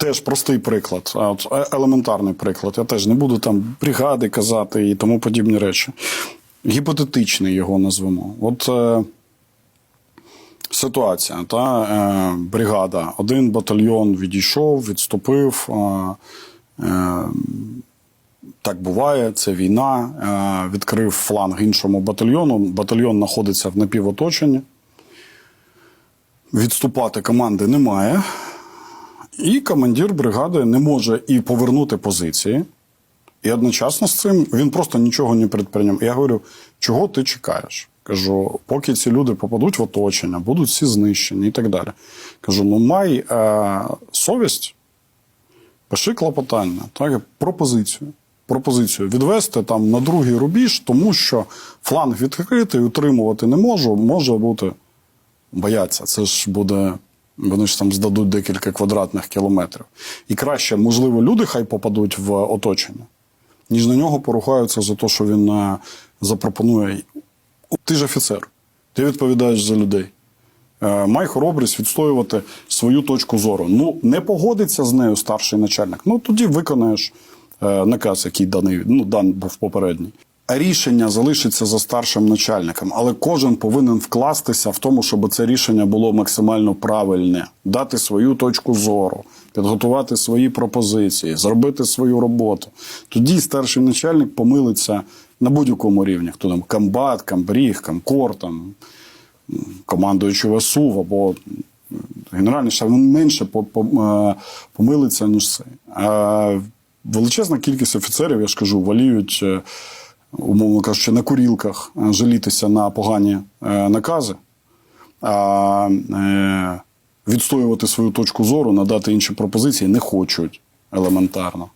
Теж простий приклад, е- елементарний приклад. Я теж не буду там бригади казати і тому подібні речі. Гіпотетичний його назвемо. От е, ситуація, та е, бригада, один батальйон відійшов, відступив. Е, е, так буває, це війна. Е, відкрив фланг іншому батальйону. Батальйон знаходиться в напівоточенні. Відступати команди немає. І командир бригади не може і повернути позиції. І одночасно з цим він просто нічого не предприйняв. Я говорю, чого ти чекаєш? Кажу, поки ці люди попадуть в оточення, будуть всі знищені і так далі. Кажу: ну май е, совість, пиши клопотання, так, пропозицію. Пропозицію відвести там на другий рубіж, тому що фланг відкритий, утримувати не можу, може бути бояться. Це ж буде. Вони ж там здадуть декілька квадратних кілометрів. І краще, можливо, люди хай попадуть в оточення, ніж на нього порухаються за те, що він е, запропонує. Ти ж офіцер, ти відповідаєш за людей. Е, Май хоробрість відстоювати свою точку зору. Ну, не погодиться з нею старший начальник. Ну тоді виконаєш е, наказ, який даний, ну, дан був попередній. Рішення залишиться за старшим начальником, але кожен повинен вкластися в тому, щоб це рішення було максимально правильне, дати свою точку зору, підготувати свої пропозиції, зробити свою роботу. Тоді старший начальник помилиться на будь-якому рівні. Хто там комбат, камбріг, комкор, там, командуючий ВСУ або генеральний штаб він менше е, помилиться, ніж це. Величезна кількість офіцерів, я ж кажу, воліють, е, умовно кажучи, на курілках е, жалітися на погані е, накази, а е, відстоювати свою точку зору, надати інші пропозиції не хочуть елементарно.